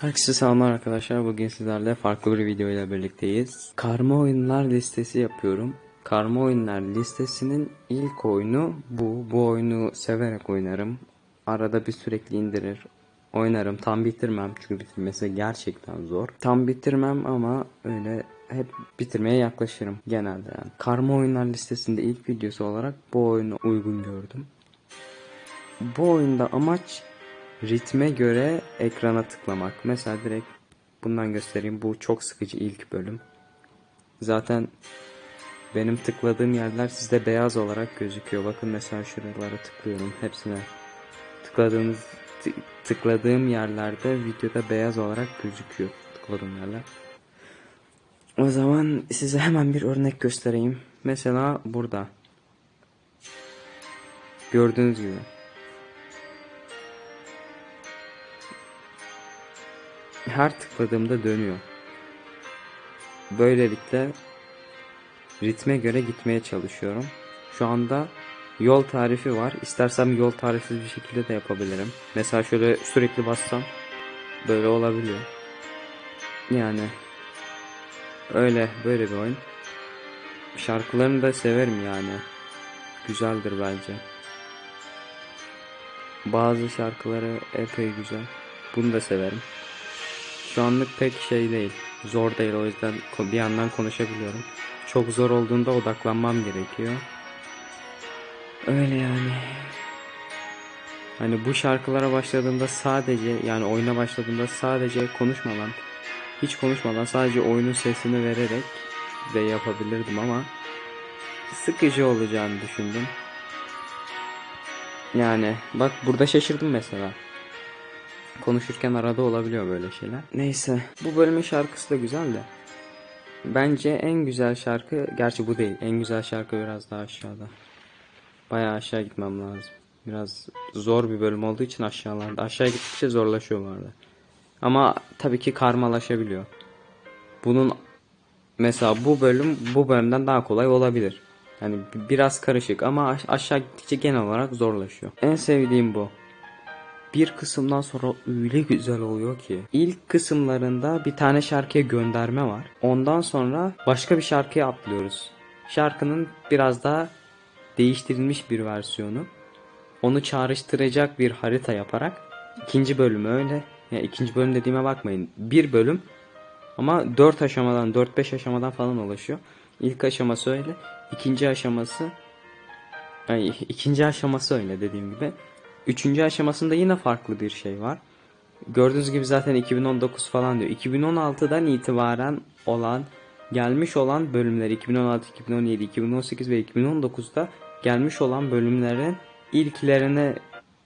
Herkese selamlar arkadaşlar. Bugün sizlerle farklı bir video ile birlikteyiz. Karma oyunlar listesi yapıyorum. Karma oyunlar listesinin ilk oyunu bu. Bu oyunu severek oynarım. Arada bir sürekli indirir. Oynarım. Tam bitirmem çünkü bitirmesi gerçekten zor. Tam bitirmem ama öyle hep bitirmeye yaklaşırım genelde yani. Karma oyunlar listesinde ilk videosu olarak bu oyunu uygun gördüm. Bu oyunda amaç ritme göre ekrana tıklamak. Mesela direkt bundan göstereyim. Bu çok sıkıcı ilk bölüm. Zaten benim tıkladığım yerler sizde beyaz olarak gözüküyor. Bakın mesela şuralara tıklıyorum. Hepsine tıkladığınız tı- tıkladığım yerlerde videoda beyaz olarak gözüküyor. Tıkladığım yerler. O zaman size hemen bir örnek göstereyim. Mesela burada. Gördüğünüz gibi. Her tıkladığımda dönüyor. Böylelikle ritme göre gitmeye çalışıyorum. Şu anda yol tarifi var. İstersem yol tarifsiz bir şekilde de yapabilirim. Mesela şöyle sürekli bassam böyle olabiliyor. Yani öyle böyle bir oyun. Şarkılarını da severim yani. Güzeldir bence. Bazı şarkıları epey güzel. Bunu da severim. Şu anlık pek şey değil. Zor değil o yüzden bir yandan konuşabiliyorum. Çok zor olduğunda odaklanmam gerekiyor. Öyle yani. Hani bu şarkılara başladığımda sadece yani oyuna başladığımda sadece konuşmadan hiç konuşmadan sadece oyunun sesini vererek de yapabilirdim ama sıkıcı olacağını düşündüm. Yani bak burada şaşırdım mesela. Konuşurken arada olabiliyor böyle şeyler. Neyse bu bölümün şarkısı da güzel de. Bence en güzel şarkı gerçi bu değil. En güzel şarkı biraz daha aşağıda. Bayağı aşağı gitmem lazım. Biraz zor bir bölüm olduğu için aşağılarda. Aşağı gittikçe zorlaşıyor bu arada. Ama tabii ki karmalaşabiliyor. Bunun mesela bu bölüm bu bölümden daha kolay olabilir. Yani bi- biraz karışık ama aş- aşağı gittikçe genel olarak zorlaşıyor. En sevdiğim bu bir kısımdan sonra öyle güzel oluyor ki. İlk kısımlarında bir tane şarkıya gönderme var. Ondan sonra başka bir şarkıya atlıyoruz. Şarkının biraz daha değiştirilmiş bir versiyonu. Onu çağrıştıracak bir harita yaparak ikinci bölümü öyle. Ya ikinci bölüm dediğime bakmayın. Bir bölüm ama 4 aşamadan 4-5 aşamadan falan ulaşıyor. İlk aşaması öyle. ikinci aşaması yani ikinci aşaması öyle dediğim gibi. Üçüncü aşamasında yine farklı bir şey var. Gördüğünüz gibi zaten 2019 falan diyor. 2016'dan itibaren olan gelmiş olan bölümler 2016, 2017, 2018 ve 2019'da gelmiş olan bölümlerin ilklerini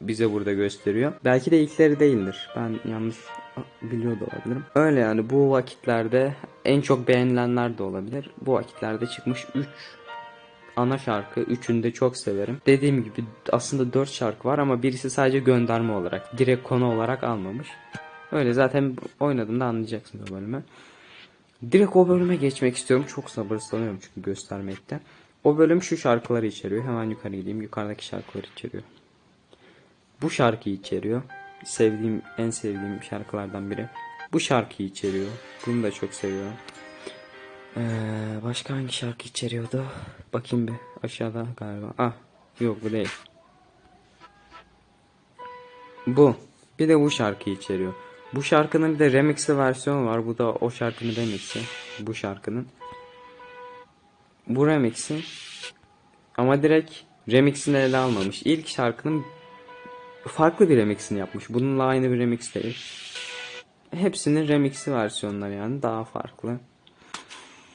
bize burada gösteriyor. Belki de ilkleri değildir. Ben yanlış biliyor da olabilirim. Öyle yani bu vakitlerde en çok beğenilenler de olabilir. Bu vakitlerde çıkmış 3 ana şarkı. Üçünü de çok severim. Dediğim gibi aslında dört şarkı var ama birisi sadece gönderme olarak. Direkt konu olarak almamış. Öyle zaten oynadığımda anlayacaksınız o bölümü. Direkt o bölüme geçmek istiyorum. Çok sabırsızlanıyorum çünkü göstermekte. O bölüm şu şarkıları içeriyor. Hemen yukarı gideyim. Yukarıdaki şarkıları içeriyor. Bu şarkıyı içeriyor. Sevdiğim, en sevdiğim şarkılardan biri. Bu şarkıyı içeriyor. Bunu da çok seviyorum. Ee, başka hangi şarkı içeriyordu? Bakayım bir aşağıda galiba. Ah yok bu değil. Bu. Bir de bu şarkıyı içeriyor. Bu şarkının bir de remixli versiyonu var. Bu da o şarkının remixi. Bu şarkının. Bu remixi. Ama direkt remixini ele almamış. İlk şarkının farklı bir remixini yapmış. Bununla aynı bir remix değil. Hepsinin remixli versiyonları yani daha farklı.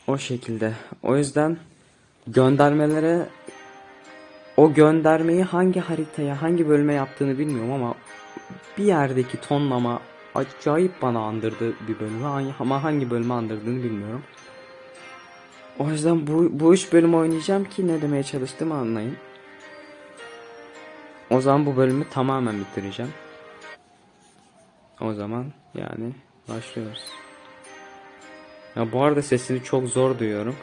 O şekilde. O yüzden göndermelere o göndermeyi hangi haritaya, hangi bölüme yaptığını bilmiyorum ama bir yerdeki tonlama acayip bana andırdı bir bölümü ama hangi bölümü andırdığını bilmiyorum. O yüzden bu, bu üç bölüm oynayacağım ki ne demeye çalıştığımı anlayın. O zaman bu bölümü tamamen bitireceğim. O zaman yani başlıyoruz. Ya bu arada sesini çok zor duyuyorum.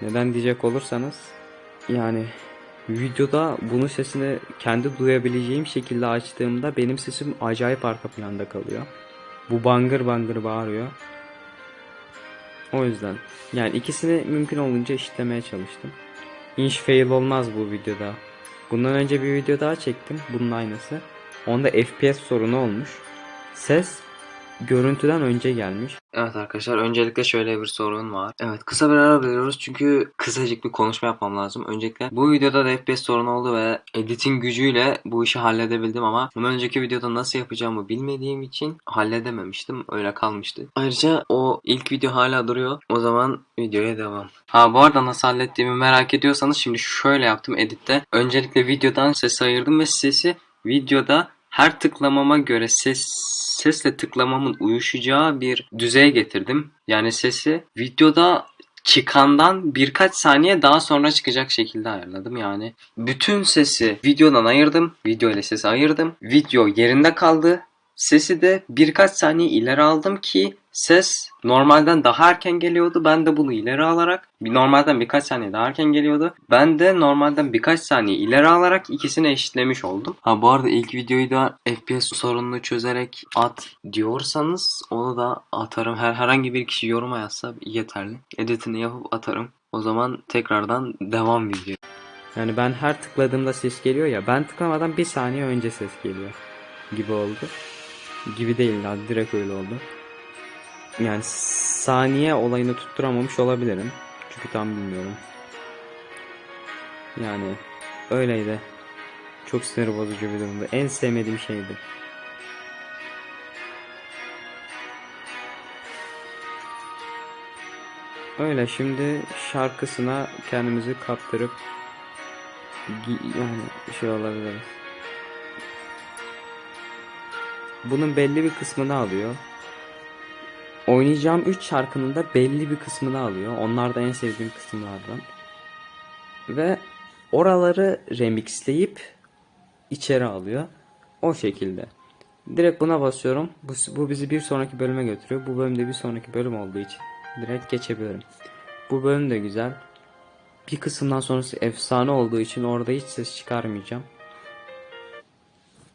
Neden diyecek olursanız yani videoda bunun sesini kendi duyabileceğim şekilde açtığımda benim sesim acayip arka planda kalıyor. Bu bangır bangır bağırıyor. O yüzden. Yani ikisini mümkün olunca eşitlemeye çalıştım. Inch fail olmaz bu videoda. Bundan önce bir video daha çektim. Bunun aynısı. Onda FPS sorunu olmuş. Ses görüntüden önce gelmiş. Evet arkadaşlar öncelikle şöyle bir sorun var. Evet kısa bir ara veriyoruz çünkü kısacık bir konuşma yapmam lazım. Öncelikle bu videoda da FPS sorunu oldu ve editin gücüyle bu işi halledebildim ama bundan önceki videoda nasıl yapacağımı bilmediğim için halledememiştim. Öyle kalmıştı. Ayrıca o ilk video hala duruyor. O zaman videoya devam. Ha bu arada nasıl hallettiğimi merak ediyorsanız şimdi şöyle yaptım editte. Öncelikle videodan sesi ayırdım ve sesi videoda her tıklamama göre ses sesle tıklamamın uyuşacağı bir düzeye getirdim. Yani sesi videoda çıkandan birkaç saniye daha sonra çıkacak şekilde ayarladım. Yani bütün sesi videodan ayırdım. Video ile sesi ayırdım. Video yerinde kaldı. Sesi de birkaç saniye ileri aldım ki ses normalden daha erken geliyordu. Ben de bunu ileri alarak normalden birkaç saniye daha erken geliyordu. Ben de normalden birkaç saniye ileri alarak ikisini eşitlemiş oldum. Ha bu arada ilk videoyu da FPS sorununu çözerek at diyorsanız onu da atarım. Her herhangi bir kişi yoruma yazsa yeterli. Editini yapıp atarım. O zaman tekrardan devam video. Yani ben her tıkladığımda ses geliyor ya. Ben tıklamadan bir saniye önce ses geliyor. Gibi oldu. Gibi değil ya direkt öyle oldu. Yani saniye olayını tutturamamış olabilirim. Çünkü tam bilmiyorum. Yani öyleydi. Çok sinir bozucu bir durumda. En sevmediğim şeydi. Öyle şimdi şarkısına kendimizi kaptırıp yani şey olabiliriz. Bunun belli bir kısmını alıyor. Oynayacağım 3 şarkının da belli bir kısmını alıyor. Onlar da en sevdiğim kısımlardan. Ve oraları remixleyip içeri alıyor. O şekilde. Direkt buna basıyorum. Bu, bu bizi bir sonraki bölüme götürüyor. Bu bölümde bir sonraki bölüm olduğu için direkt geçebilirim. Bu bölüm de güzel. Bir kısımdan sonrası efsane olduğu için orada hiç ses çıkarmayacağım.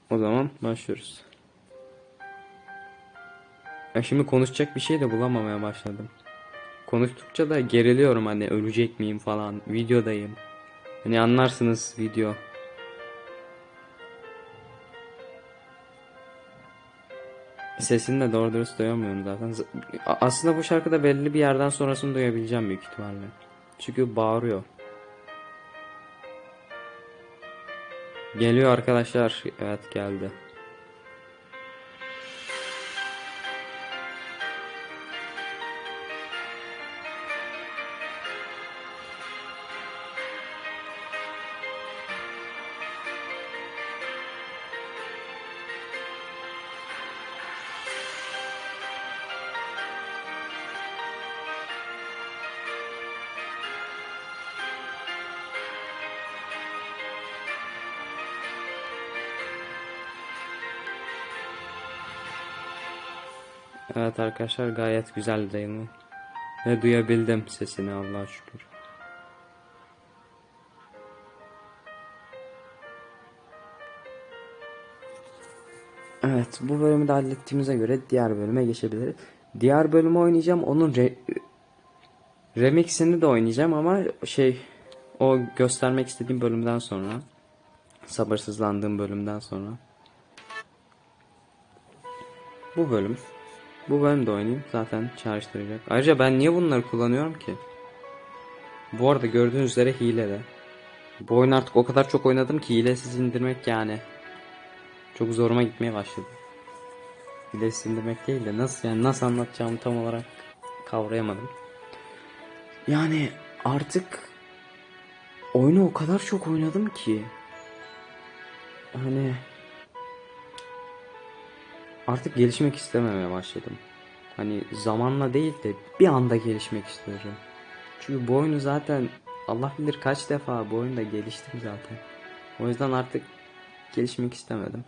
O zaman başlıyoruz. Ya şimdi konuşacak bir şey de bulamamaya başladım. Konuştukça da geriliyorum hani ölecek miyim falan. Videodayım. Hani anlarsınız video. Sesini de doğru dürüst duyamıyorum zaten. Aslında bu şarkıda belli bir yerden sonrasını duyabileceğim büyük ihtimalle. Çünkü bağırıyor. Geliyor arkadaşlar. Evet geldi. Evet arkadaşlar gayet güzel değil mi? Ve duyabildim sesini Allah'a şükür. Evet bu bölümü de hallettiğimize göre diğer bölüme geçebiliriz. Diğer bölümü oynayacağım. Onun re- remixini de oynayacağım ama şey o göstermek istediğim bölümden sonra sabırsızlandığım bölümden sonra bu bölüm bu bölüm de oynayayım zaten çağrıştıracak. Ayrıca ben niye bunları kullanıyorum ki? Bu arada gördüğünüz üzere hile de. Bu oyunu artık o kadar çok oynadım ki hilesiz indirmek yani. Çok zoruma gitmeye başladı. Hilesiz indirmek değil de nasıl yani nasıl anlatacağımı tam olarak kavrayamadım. Yani artık oyunu o kadar çok oynadım ki. Hani artık gelişmek istememeye başladım. Hani zamanla değil de bir anda gelişmek istiyorum. Çünkü bu oyunu zaten Allah bilir kaç defa bu oyunda geliştim zaten. O yüzden artık gelişmek istemedim.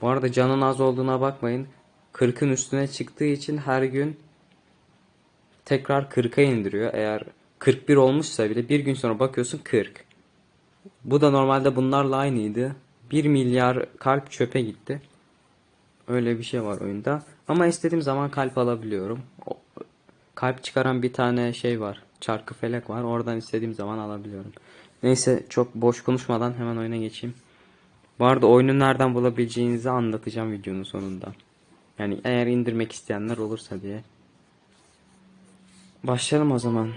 Bu arada canın az olduğuna bakmayın. 40'ın üstüne çıktığı için her gün tekrar 40'a indiriyor. Eğer 41 olmuşsa bile bir gün sonra bakıyorsun 40. Bu da normalde bunlarla aynıydı. 1 milyar kalp çöpe gitti. Öyle bir şey var oyunda. Ama istediğim zaman kalp alabiliyorum. Kalp çıkaran bir tane şey var. Çarkı felek var. Oradan istediğim zaman alabiliyorum. Neyse çok boş konuşmadan hemen oyuna geçeyim. Bu arada oyunu nereden bulabileceğinizi anlatacağım videonun sonunda. Yani eğer indirmek isteyenler olursa diye. Başlayalım o zaman.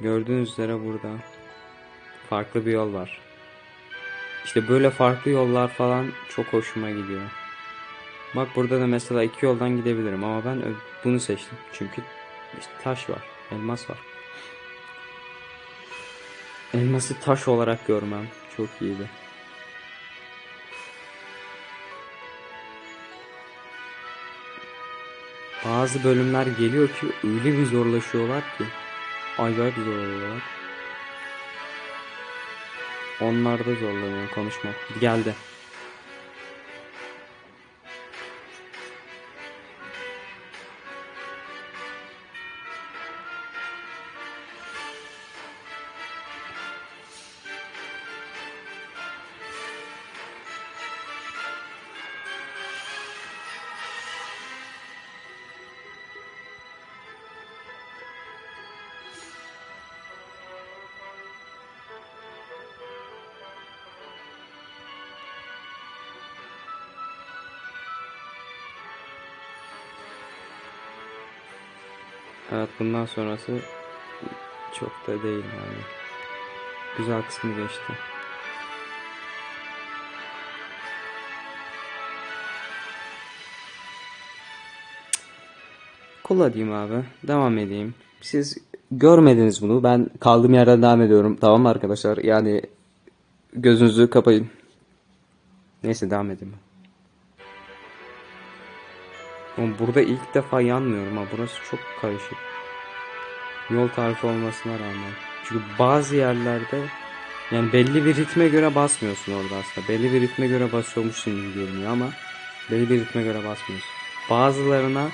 Gördüğünüz üzere burada farklı bir yol var. İşte böyle farklı yollar falan çok hoşuma gidiyor. Bak burada da mesela iki yoldan gidebilirim ama ben bunu seçtim. Çünkü işte taş var, elmas var. Elması taş olarak görmem çok iyiydi. Bazı bölümler geliyor ki öyle bir zorlaşıyorlar ki. Acayip zor oluyorlar. Onlar da zorlanıyor konuşmak. Geldi. Evet bundan sonrası çok da değil yani. Güzel kısmı geçti. Kola diyeyim abi. Devam edeyim. Siz görmediniz bunu. Ben kaldığım yerden devam ediyorum. Tamam arkadaşlar? Yani gözünüzü kapayın. Neyse devam edeyim. Oğlum burada ilk defa yanmıyorum ha. Burası çok karışık. Yol tarifi olmasına rağmen. Çünkü bazı yerlerde yani belli bir ritme göre basmıyorsun orada aslında. Belli bir ritme göre basıyormuşsun gibi görünüyor ama belli bir ritme göre basmıyorsun. Bazılarına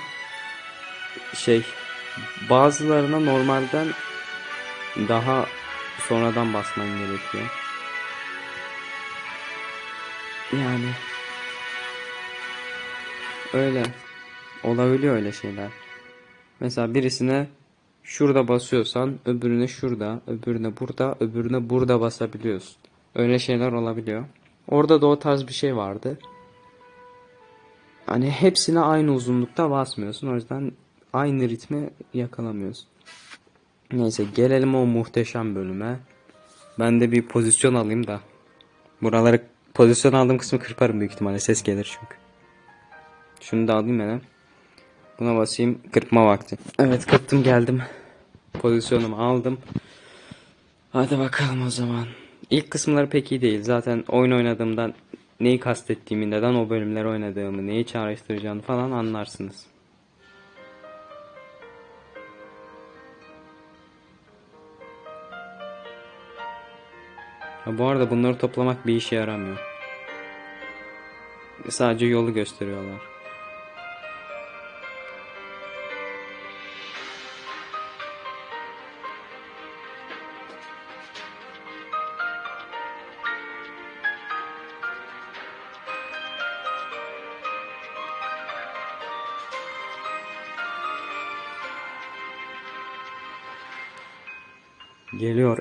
şey bazılarına normalden daha sonradan basman gerekiyor. Yani öyle olabiliyor öyle şeyler. Mesela birisine şurada basıyorsan öbürüne şurada, öbürüne burada, öbürüne burada basabiliyorsun. Öyle şeyler olabiliyor. Orada da o tarz bir şey vardı. Hani hepsine aynı uzunlukta basmıyorsun. O yüzden aynı ritmi yakalamıyorsun. Neyse gelelim o muhteşem bölüme. Ben de bir pozisyon alayım da. Buraları pozisyon aldığım kısmı kırparım büyük ihtimalle. Ses gelir çünkü. Şunu da alayım hemen. Buna basayım. Kırpma vakti. Evet kırptım geldim. Pozisyonumu aldım. Hadi bakalım o zaman. İlk kısımları pek iyi değil. Zaten oyun oynadığımdan neyi kastettiğimi, neden o bölümleri oynadığımı, neyi çağrıştıracağını falan anlarsınız. Ha, bu arada bunları toplamak bir işe yaramıyor. Sadece yolu gösteriyorlar.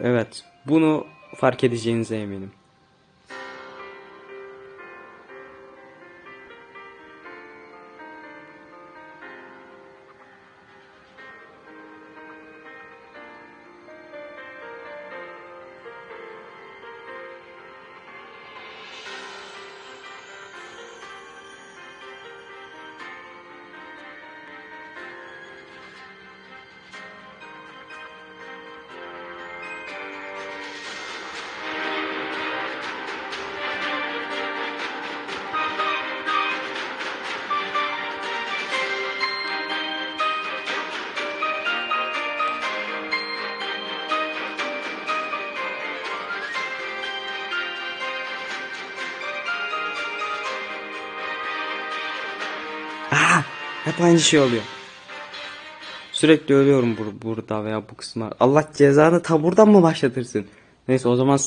Evet. Bunu fark edeceğinize eminim. Hep aynı şey oluyor. Sürekli ölüyorum bur burada veya bu kısma. Allah cezanı ta buradan mı başlatırsın? Neyse o zaman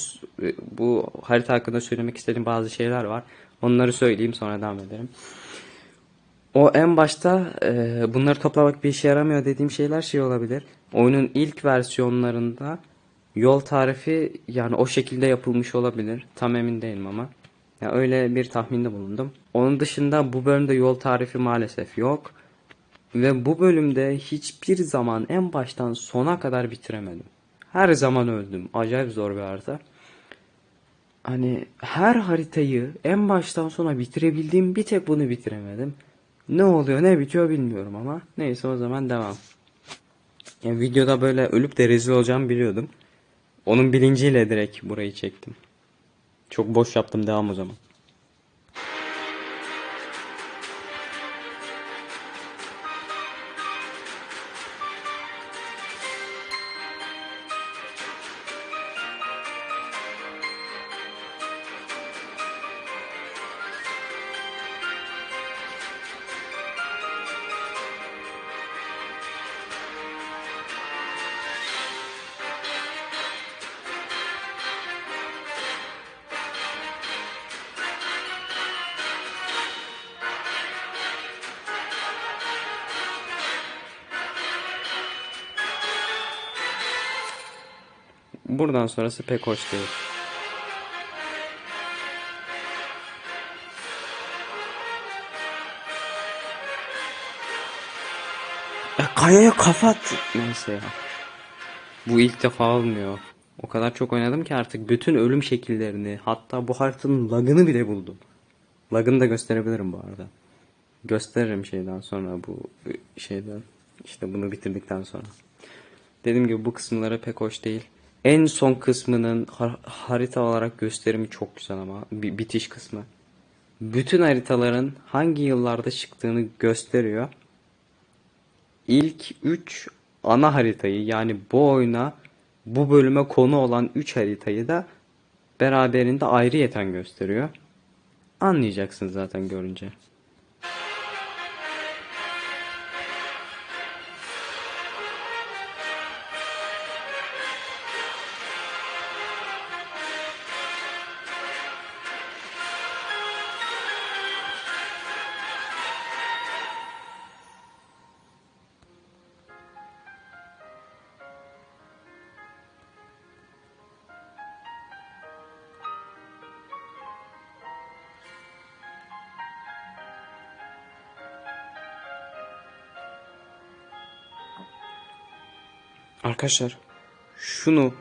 e, bu harita hakkında söylemek istediğim bazı şeyler var. Onları söyleyeyim sonra devam edelim. O en başta e, bunları toplamak bir işe yaramıyor dediğim şeyler şey olabilir. Oyunun ilk versiyonlarında yol tarifi yani o şekilde yapılmış olabilir. Tam emin değilim ama. Ya öyle bir tahminde bulundum. Onun dışında bu bölümde yol tarifi maalesef yok. Ve bu bölümde hiçbir zaman en baştan sona kadar bitiremedim. Her zaman öldüm. Acayip zor bir harita. Hani her haritayı en baştan sona bitirebildiğim bir tek bunu bitiremedim. Ne oluyor ne bitiyor bilmiyorum ama. Neyse o zaman devam. Yani videoda böyle ölüp de rezil olacağımı biliyordum. Onun bilinciyle direkt burayı çektim. Çok boş yaptım devam o zaman. Buradan sonrası pek hoş değil. E, kayaya kafa attı. Neyse ya. Bu ilk defa olmuyor. O kadar çok oynadım ki artık bütün ölüm şekillerini hatta bu haritanın lagını bile buldum. Lagını da gösterebilirim bu arada. Gösteririm şeyden sonra bu şeyden işte bunu bitirdikten sonra. Dediğim gibi bu kısımları pek hoş değil. En son kısmının har- harita olarak gösterimi çok güzel ama bi- bitiş kısmı. Bütün haritaların hangi yıllarda çıktığını gösteriyor. İlk 3 ana haritayı yani bu oyuna bu bölüme konu olan 3 haritayı da beraberinde ayrıyeten gösteriyor. Anlayacaksınız zaten görünce. Arkadaşlar şunu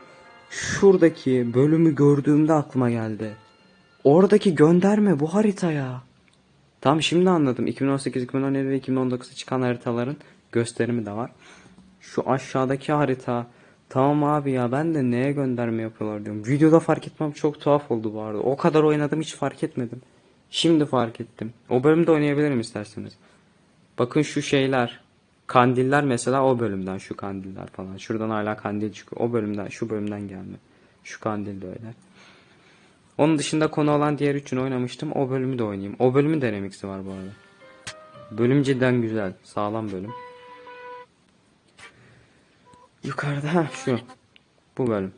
şuradaki bölümü gördüğümde aklıma geldi. Oradaki gönderme bu haritaya. Tamam şimdi anladım. 2018, 2017 ve 2019'da çıkan haritaların gösterimi de var. Şu aşağıdaki harita. Tamam abi ya ben de neye gönderme yapıyorlar diyorum. Videoda fark etmem çok tuhaf oldu bu arada. O kadar oynadım hiç fark etmedim. Şimdi fark ettim. O bölümde oynayabilirim isterseniz. Bakın şu şeyler. Kandiller mesela o bölümden şu kandiller falan. Şuradan hala kandil çıkıyor. O bölümden şu bölümden gelme. Şu kandil de öyle. Onun dışında konu olan diğer üçünü oynamıştım. O bölümü de oynayayım. O bölümün de remixi var bu arada. Bölüm cidden güzel. Sağlam bölüm. Yukarıda şu. Bu bölüm.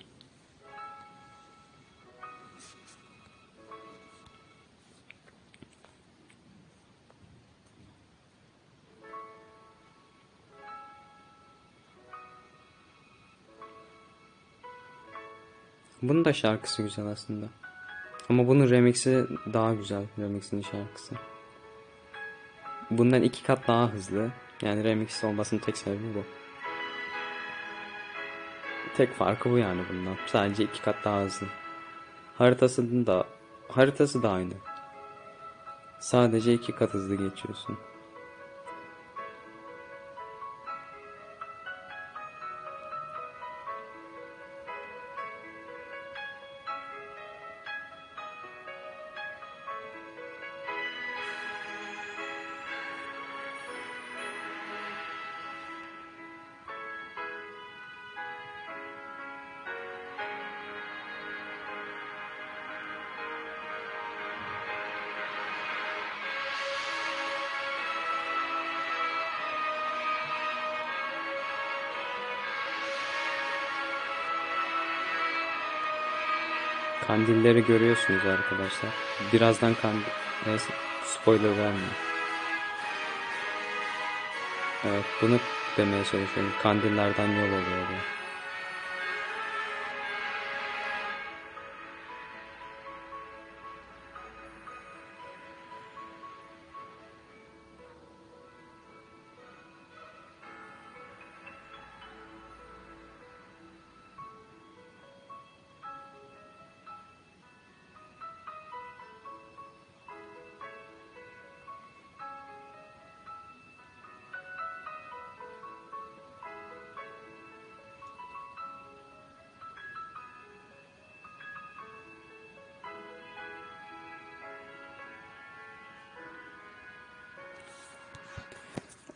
Bunun da şarkısı güzel aslında. Ama bunun remixi daha güzel. Remix'in şarkısı. Bundan iki kat daha hızlı. Yani remix olmasının tek sebebi bu. Tek farkı bu yani bundan. Sadece iki kat daha hızlı. Haritasının da haritası da aynı. Sadece iki kat hızlı geçiyorsun. Kandilleri görüyorsunuz arkadaşlar. Birazdan kandil... Neyse spoiler vermeyeyim. Evet bunu demeye çalışıyorum. Kandillerden yol oluyor diye.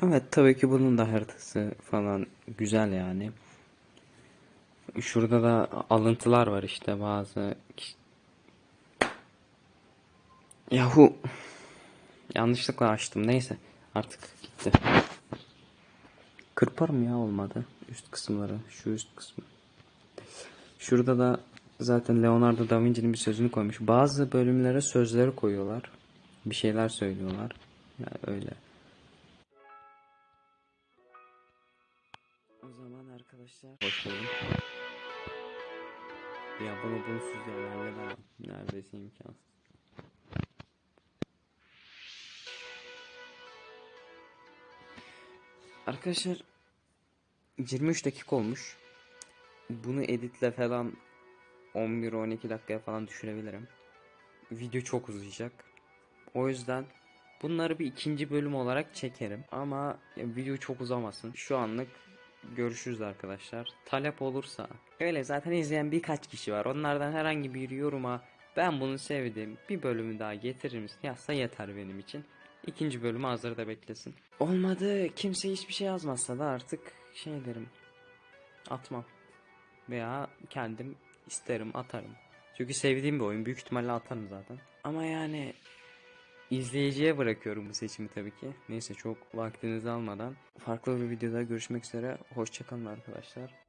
Evet tabii ki bunun da haritası falan güzel yani. Şurada da alıntılar var işte bazı Yahu yanlışlıkla açtım neyse artık gitti. Kırparım ya olmadı üst kısımları şu üst kısmı. Şurada da zaten Leonardo da Vinci'nin bir sözünü koymuş. Bazı bölümlere sözleri koyuyorlar. Bir şeyler söylüyorlar. Yani öyle. Arkadaşlar hoş buldum. Ya bunu bunsuz yani halledemem. Neredeyse imkansız. Arkadaşlar 23 dakika olmuş. Bunu editle falan 11-12 dakikaya falan düşürebilirim. Video çok uzayacak. O yüzden bunları bir ikinci bölüm olarak çekerim. Ama video çok uzamasın. Şu anlık görüşürüz arkadaşlar. Talep olursa. Öyle zaten izleyen birkaç kişi var. Onlardan herhangi bir yoruma ben bunu sevdim. Bir bölümü daha getirir misin? Yazsa yeter benim için. İkinci bölümü hazırda beklesin. Olmadı. Kimse hiçbir şey yazmazsa da artık şey derim. Atmam. Veya kendim isterim atarım. Çünkü sevdiğim bir oyun. Büyük ihtimalle atarım zaten. Ama yani izleyiciye bırakıyorum bu seçimi tabii ki. Neyse çok vaktinizi almadan farklı bir videoda görüşmek üzere. Hoşçakalın arkadaşlar.